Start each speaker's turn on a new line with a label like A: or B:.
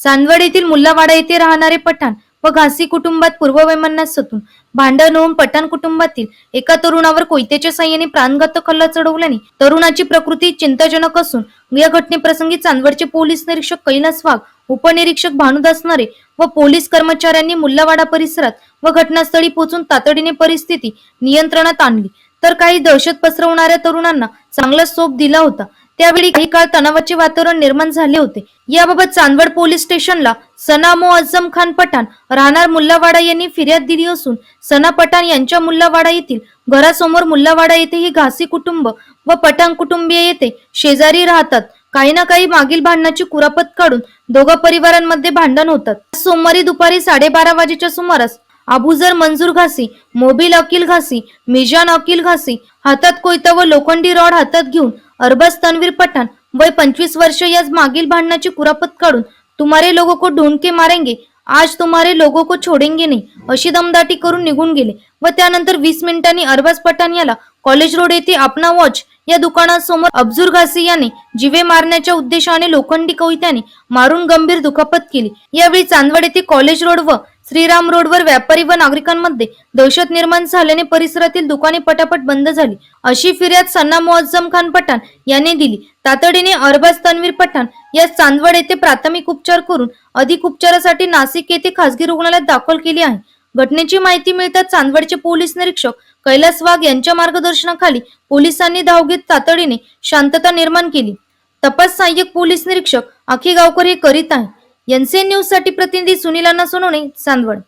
A: चांदवड येथील मुल्लावाडा येथे राहणारे पठाण व घासी कुटुंबात पूर्ववैमनस्यात सतून. भांडण होऊन पठाण कुटुंबातील एका तरुणावर कोयत्याच्या साह्याने प्राणघातक हल्ला चढवल्याने तरुणाची प्रकृती चिंताजनक असून या घटनेप्रसंगी चांदवडचे पोलीस निरीक्षक कैलास वाघ उपनिरीक्षक भानुदास नरे व पोलीस कर्मचाऱ्यांनी मुल्लावाडा परिसरात व घटनास्थळी पोहोचून तातडीने परिस्थिती नियंत्रणात आणली. तर काही दहशत पसरवणाऱ्या तरुणांना चांगला सोप दिला होता. त्यावेळी काही काळ तणावाचे वातावरण निर्माण झाले होते. याबाबत चांदवड पोलीस स्टेशनला सना मोअज्जम खान पठाण राहणार मुल्लावाडा यांनी फिर्याद दिली असून सना पठाण यांच्या मुल्लावाडा येथील घरासमोर मुल्लावाडा येथे ही घासी कुटुंब व पठाण कुटुंबीय येथे शेजारी राहतात. काही ना काही मागील भांडणाची कुरापत काढून दोघा परिवारांमध्ये भांडण होतात. सोमवारी दुपारी साडेबारा वाजेच्या सुमारास अबुजर मंजूर घासी मोबिल अकिल घासी मिजान अकिल घासी हातात कोयता व लोखंडी रॉड हातात घेऊन अरबाज तनवीर पठाण वय पंचवीस वर्ष याच मागील भांडणाची कुरापत काढून तुम्हारे लोगों को ढूंढ के मारेंगे आज तुम्हारे लोगों को छोडेंगे नाही अशी दमदाटी करून निघून गेले व त्यानंतर वीस मिनिटांनी अरबाज पठाण याला कॉलेज रोड येथे अपना वॉच या दुकानासमोर अब्जुर घासी याने जिवे मारण्याच्या उद्देशाने लोखंडी कोयत्याने मारून गंभीर दुखापत केली. यावेळी चांदवड येथे कॉलेज रोड व श्रीराम रोडवर व्यापारी व नागरिकांमध्ये दहशत निर्माण झाल्याने परिसरातील दुकाने पटापट बंद झाली. अशी फिर्याद सन्ना मुअज्जम खान पठाण यांनी दिली. तातडीने अरबाज तन्वीर पठाण या चांदवड येथे प्राथमिक उपचार करून अधिक उपचारासाठी नाशिक येथे खासगी रुग्णालयात दाखल केली आहे. घटनेची माहिती मिळताच चांदवडचे पोलीस निरीक्षक कैलास वाघ यांच्या मार्गदर्शनाखाली पोलिसांनी धाव घेत तातडीने शांतता निर्माण केली. तपास सहाय्यक पोलीस निरीक्षक आखी गावकर हे करीत आहे एनसीएन न्यूजसाठी प्रतिनिधी सुनील सोनवणे चांदवड.